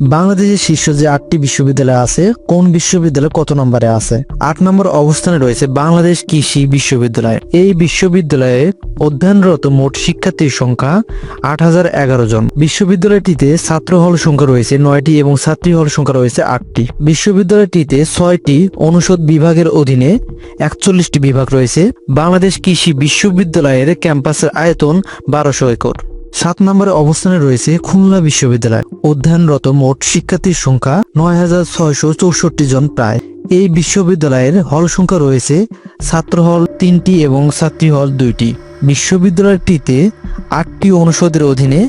বাংলাদেশের শীর্ষ যে আটটি বিশ্ববিদ্যালয় আছে, কোন বিশ্ববিদ্যালয় কত নম্বরে আছে? আট নম্বর অবস্থানে রয়েছে বাংলাদেশ কৃষি বিশ্ববিদ্যালয়। এই বিশ্ববিদ্যালয়ে অধ্যয়নরত মোট শিক্ষার্থীর সংখ্যা আট হাজার এগারো জন। বিশ্ববিদ্যালয়টিতে ছাত্র হল সংখ্যা রয়েছে নয়টি এবং ছাত্রী হল সংখ্যা রয়েছে আটটি। বিশ্ববিদ্যালয়টিতে ছয়টি অনুষদ বিভাগের অধীনে একচল্লিশটি বিভাগ রয়েছে। বাংলাদেশ কৃষি বিশ্ববিদ্যালয়ের ক্যাম্পাসের আয়তন বারোশো একর। সাত নম্বরে অবস্থানে রয়েছে খুলনা বিশ্ববিদ্যালয়। অধ্যয়নরত মোট শিক্ষার্থীর সংখ্যা নয় হাজার ছয়শো চৌষট্টি জন প্রায়। এই বিশ্ববিদ্যালয়ের হল সংখ্যা রয়েছে ছাত্র হল তিনটি এবং ছাত্রী হল দুইটি। বিশ্ববিদ্যালয়টিতে আটটি অনুষদের অধীনে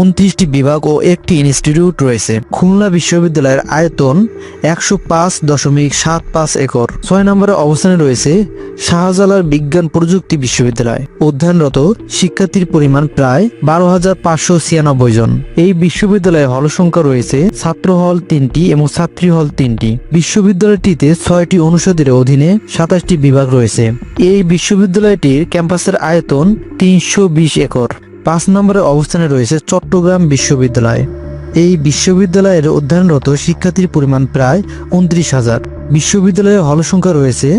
উনত্রিশটি বিভাগ ও একটি ইনস্টিটিউট রয়েছে। খুলনা বিশ্ববিদ্যালয়ের আয়তন একশো পাঁচ দশমিক সাত পাঁচ একর। ছয় নম্বরে অবস্থানে রয়েছে শাহজালাল বিজ্ঞান প্রযুক্তি বিশ্ববিদ্যালয়। অধ্যয়নরত শিক্ষার্থীর পরিমাণ প্রায় বারো হাজার পাঁচশো ছিয়ানব্বই জন। এই বিশ্ববিদ্যালয়ে হল সংখ্যা রয়েছে ছাত্র হল তিনটি এবং ছাত্রী হল তিনটি। বিশ্ববিদ্যালয়টিতে ছয়টি অনুষদের অধীনে সাতাশটি বিভাগ রয়েছে। এই বিশ্ববিদ্যালয়টির ক্যাম্পাসের আয়তন তিনশো বিশ একর। পাঁচ নম্বরে অবস্থানে রয়েছে চট্টগ্রাম বিশ্ববিদ্যালয়। এই বিশ্ববিদ্যালয়ের অধ্যয়নরত শিক্ষার্থীর পরিমাণ প্রায় উনত্রিশ হাজার। বিশ্ববিদ্যালয়ের হল সংখ্যা রয়েছে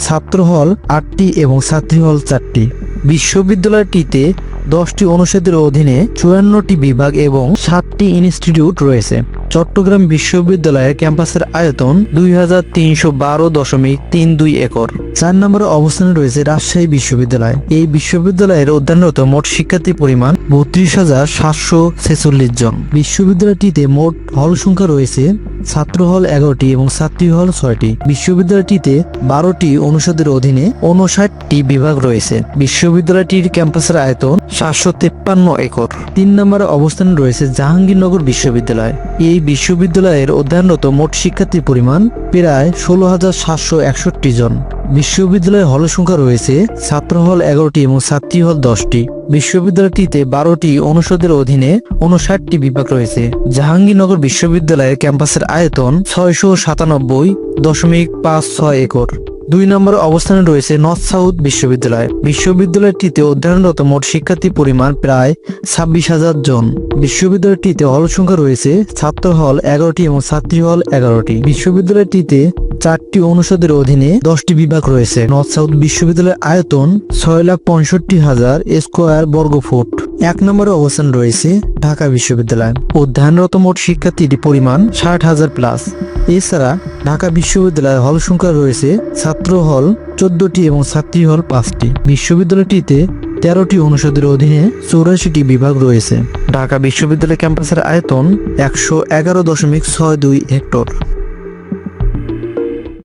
ছাত্র হল আটটি এবং ছাত্রী হল চারটি। বিশ্ববিদ্যালয়টিতে দশটি অনুষদের অধীনে চুয়ান্নটি বিভাগ এবং সাতটি ইনস্টিটিউট রয়েছে। চট্টগ্রাম বিশ্ববিদ্যালয়ের ক্যাম্পাসের আয়তন দুই হাজার তিনশো বারো দশমিক তিন দুই একর। চার নম্বরে অবস্থানে রয়েছে রাজশাহী বিশ্ববিদ্যালয়। এই বিশ্ববিদ্যালয়ের অধ্যয়নরত মোট শিক্ষার্থীর পরিমাণ বত্রিশ হাজার সাতশো ছেচল্লিশ জন। বিশ্ববিদ্যালয়টিতে মোট হল সংখ্যা রয়েছে ছাত্র হল এগারোটি এবং ছাত্রী হল ছয়টি। বিশ্ববিদ্যালয়টিতে বারোটি অনুষদের অধীনে উনষাটটি বিভাগ রয়েছে। বিশ্ববিদ্যালয়টির ক্যাম্পাসের আয়তন সাতশো তেপ্পান্ন একর। তিন নম্বরে অবস্থানে রয়েছে জাহাঙ্গীরনগর বিশ্ববিদ্যালয়। এই বিশ্ববিদ্যালয়ের অধ্যয়নরত মোট শিক্ষার্থীর পরিমাণ প্রায় ষোলো হাজার সাতশো একষট্টি জন। বিশ্ববিদ্যালয়ের হল সংখ্যা রয়েছে ছাত্র হল এগারোটি এবং ছাত্রী হল দশটি। বিশ্ববিদ্যালয়টিতে বারোটি অনুষদের অধীনে উনষাটটি বিভাগ রয়েছে। জাহাঙ্গীরনগর বিশ্ববিদ্যালয়ের ক্যাম্পাসের আয়তন ছয়শো সাতানব্বই দশমিক পাঁচ ছয় একর। দুই নম্বর অবস্থানে রয়েছে নর্থ সাউথ বিশ্ববিদ্যালয়। বিশ্ববিদ্যালয়টিতে অধ্যয়নরত মোট শিক্ষার্থী পরিমাণ প্রায় ছাব্বিশ হাজার জন। বিশ্ববিদ্যালয়টিতে হল সংখ্যা রয়েছে ছাত্র হল এগারোটি এবং ছাত্রী হল এগারোটি। বিশ্ববিদ্যালয়টিতে চারটি অনুষদের অধীনে দশটি বিভাগ রয়েছে। নর্থ সাউথ বিশ্ববিদ্যালয়ের আয়তন ছয় লাখ পঁয়ষট্টি হাজার স্কোয়ার বর্গ ফুট। এক নম্বরে অবস্থান রয়েছে ঢাকা বিশ্ববিদ্যালয়। অধ্যয়নরত মোট শিক্ষার্থীর পরিমাণ ষাট হাজার প্লাস। এছাড়া ঢাকা বিশ্ববিদ্যালয়ের হল সংখ্যা রয়েছে ছাত্র হল চোদ্দটি এবং ছাত্রী হল পাঁচটি। বিশ্ববিদ্যালয়টিতে তেরোটি অনুষদের অধীনে চৌরাশিটি বিভাগ রয়েছে। ঢাকা বিশ্ববিদ্যালয় ক্যাম্পাসের আয়তন একশো এগারো দশমিক ছয় দুই হেক্টর।